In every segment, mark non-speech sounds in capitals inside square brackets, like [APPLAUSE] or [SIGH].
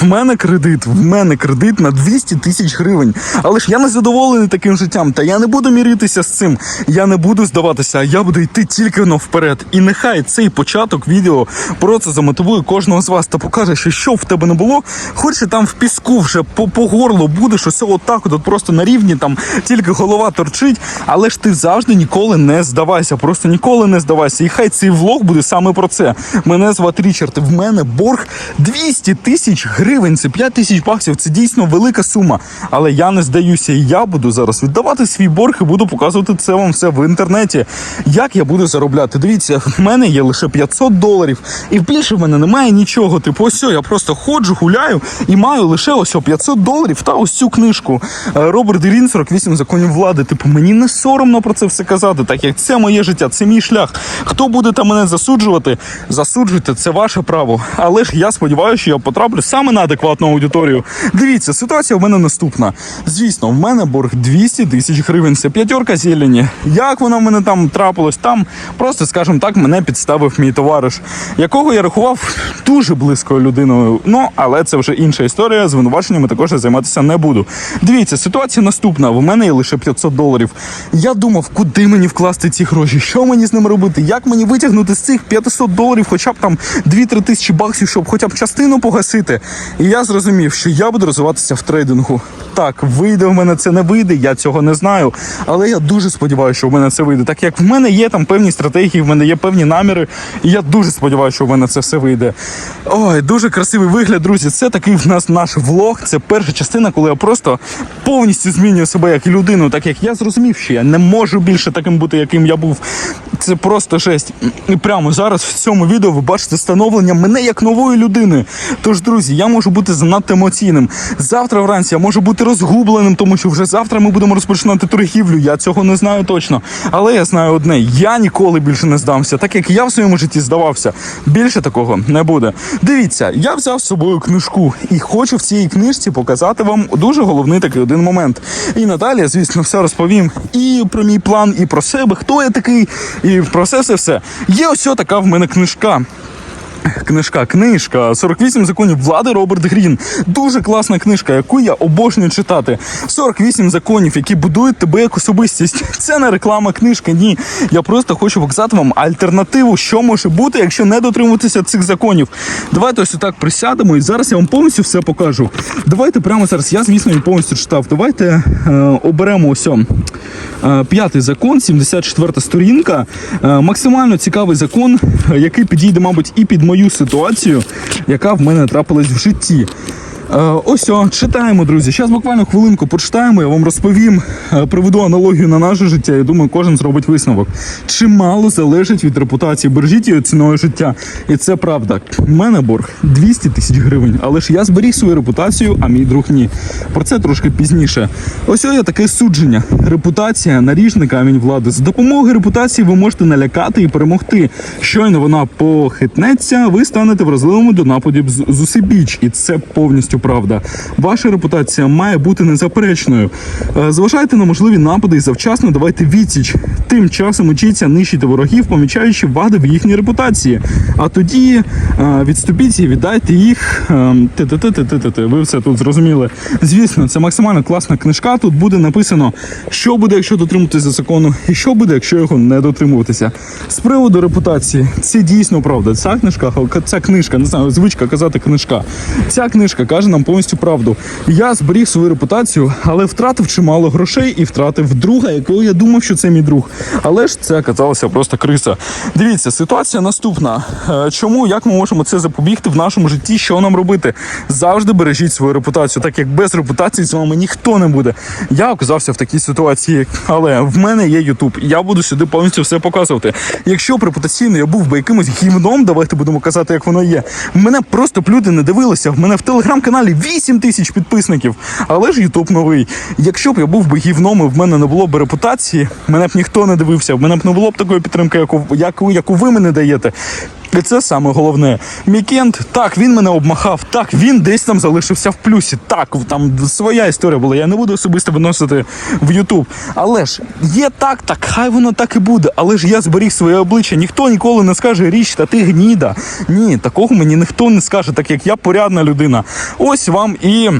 В мене кредит, в мене кредит на 200 тисяч гривень. Але ж я не задоволений таким життям, та я не буду міритися з цим. Я не буду здаватися, а я буду йти тільки но вперед. І нехай цей початок відео про це замотивує кожного з вас та покаже, що що в тебе не було, хоч і там в піску вже по, по горло будеш усе отак, от просто на рівні, там тільки голова торчить, але ж ти завжди ніколи не здавайся, просто ніколи не здавайся. І хай цей влог буде саме про це. Мене звати Річард. В мене борг 200 тисяч гривень. Це 5 тисяч баксів. Це дійсно велика сума. Але я не здаюся, і я буду зараз віддавати свій борг і буду показувати це вам все в інтернеті. Як я буду заробляти? Дивіться, в мене є лише 500 доларів, і більше в мене немає нічого. Типу, ось, я просто ходжу, гуляю і маю лише ось 500 доларів та ось цю книжку. Е, Роберт Грін, 48 законів влади. Типу, мені не соромно про це все казати, так як це моє життя, це мій шлях. Хто буде там мене засуджувати? Засуджуйте, це ваше право. Але ж я сподіваюся, що я потраплю саме на адекватну аудиторію. Дивіться, ситуація в мене наступна. Звісно, в мене борг 200 тисяч гривень. Це п'ятерка зелені. Як воно в мене там трапилось? Там просто, скажімо так, мене підставив мій товариш, якого я рахував дуже близькою людиною. Ну, але це вже інша історія. Звинуваченнями також я займатися не буду. Дивіться, ситуація наступна. В мене є лише 500 доларів. Я думав, куди мені вкласти ці гроші, що мені з ними робити, як мені витягнути з цих 500 доларів, хоча б там 2-3 тисячі баксів, щоб хоча б частину погасити. І я зрозумів, що я буду розвиватися в трейдингу. Так, вийде в мене це не вийде, я цього не знаю. Але я дуже сподіваюся, що в мене це вийде. Так як в мене є там певні стратегії, в мене є певні наміри, і я дуже сподіваюся, що в мене це все вийде. Ой, дуже красивий вигляд, друзі. Це такий в нас наш влог. Це перша частина, коли я просто повністю змінюю себе як людину, так як я зрозумів, що я не можу більше таким бути, яким я був. Це просто жесть. І прямо зараз в цьому відео ви бачите становлення мене як нової людини. Тож, друзі, я можу бути занадто емоційним. Завтра вранці я можу бути розгубленим, тому що вже завтра ми будемо розпочинати торгівлю. Я цього не знаю точно. Але я знаю одне: я ніколи більше не здамся, так як я в своєму житті здавався. Більше такого не буде. Дивіться, я взяв з собою книжку і хочу в цій книжці показати вам дуже головний такий один момент. І надалі, звісно, все розповім і про мій план, і про себе, хто я такий, і про все все. Є ось така в мене книжка. Книжка, книжка 48 законів влади Роберт Грін. Дуже класна книжка, яку я обожнюю читати. 48 законів, які будують тебе як особистість. Це не реклама книжки. Ні. Я просто хочу показати вам альтернативу, що може бути, якщо не дотримуватися цих законів. Давайте ось так присядемо, і зараз я вам повністю все покажу. Давайте прямо зараз. Я, звісно, її повністю читав. Давайте е, оберемо ось. Е, П'ятий закон, 74 сторінка. Е, Максимально цікавий закон, е, який підійде, мабуть, і під мою ситуацію, яка в мене трапилась в житті. Е, Ось о, читаємо, друзі. Зараз буквально хвилинку почитаємо, я вам розповім, е, проведу аналогію на наше життя. Я думаю, кожен зробить висновок. Чимало залежить від репутації. Бережіть її ціною життя. І це правда. У мене борг 200 тисяч гривень. Але ж я зберіг свою репутацію, а мій друг ні. Про це трошки пізніше. Ось о, є таке судження. Репутація наріжний камінь влади. З допомогою репутації ви можете налякати і перемогти. Щойно вона похитнеться, ви станете вразливими до нападів з зусибіч. І це повністю правда. Ваша репутація має бути незаперечною. Е, Зважайте на можливі напади і завчасно давайте відсіч. Тим часом учіться нищити ворогів, помічаючи вади в їхній репутації. А тоді е, відступіть і віддайте їх. е, Ти-ти-ти-ти-ти-ти. Ви все тут зрозуміли. Звісно, це максимально класна книжка. Тут буде написано, що буде, якщо дотримуватися закону, і що буде, якщо його не дотримуватися. З приводу репутації, це дійсно правда. Ця книжка, ця книжка, не знаю, звичка казати книжка. Ця книжка каже нам повністю правду. Я зберіг свою репутацію, але втратив чимало грошей і втратив друга, якого я думав, що це мій друг. Але ж це оказалося просто криса. Дивіться, ситуація наступна. Е, Чому як ми можемо це запобігти в нашому житті? Що нам робити? Завжди бережіть свою репутацію, так як без репутації з вами ніхто не буде. Я оказався в такій ситуації, але в мене є Ютуб. Я буду сюди повністю все показувати. Якщо б репутаційно я був би якимось гівном, давайте будемо казати, як воно є. Мене просто б люди не дивилися. В мене в телеграм-каналі 8 тисяч підписників, але ж Ютуб новий. Якщо б я був би гівном, і в мене не було б репутації, мене б ніхто не дивився, в мене б не було б такої підтримки, яку, яку, яку ви мене даєте. І це саме головне. Мікенд, так, він мене обмахав, так, він десь там залишився в плюсі. Так, там своя історія була. Я не буду особисто виносити в Ютуб. Але ж є так, так, хай воно так і буде. Але ж я зберіг своє обличчя. Ніхто ніколи не скаже річ, та ти гніда. Ні, такого мені ніхто не скаже, так як я порядна людина. Ось вам і.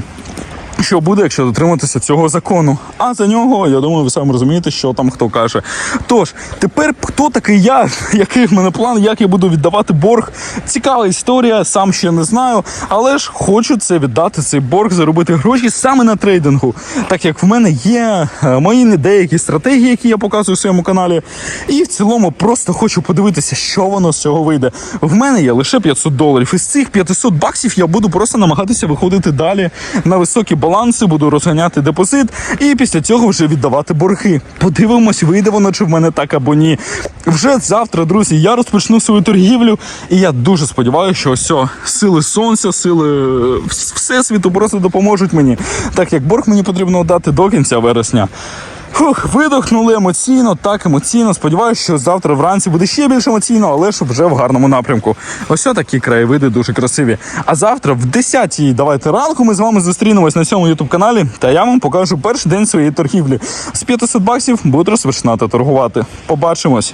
Що буде, якщо дотриматися цього закону? А за нього, я думаю, ви самі розумієте, що там хто каже. Тож, тепер хто такий я, [LAUGHS] який в мене план, як я буду віддавати борг? Цікава історія, сам ще не знаю, але ж хочу це віддати, цей борг, заробити гроші саме на трейдингу. Так як в мене є е, мої деякі стратегії, які я показую в своєму каналі. І в цілому просто хочу подивитися, що воно з цього вийде. В мене є лише 500 доларів. Із цих 500 баксів я буду просто намагатися виходити далі на високі баланси, буду розганяти депозит і після цього вже віддавати борги. Подивимось, вийде воно чи в мене так або ні. Вже завтра, друзі, я розпочну свою торгівлю, і я дуже сподіваюся, що ось сили сонця, сили е, вс- всесвіту просто допоможуть мені, так як борг мені потрібно дати до кінця вересня. Фух, видохнули емоційно, так емоційно. Сподіваюся, що завтра вранці буде ще більш емоційно, але щоб вже в гарному напрямку. Ось такі краєвиди дуже красиві. А завтра в 10-й давайте ранку ми з вами зустрінемось на цьому ютуб каналі, та я вам покажу перший день своєї торгівлі. З 500 баксів буду розпочинати торгувати. Побачимось.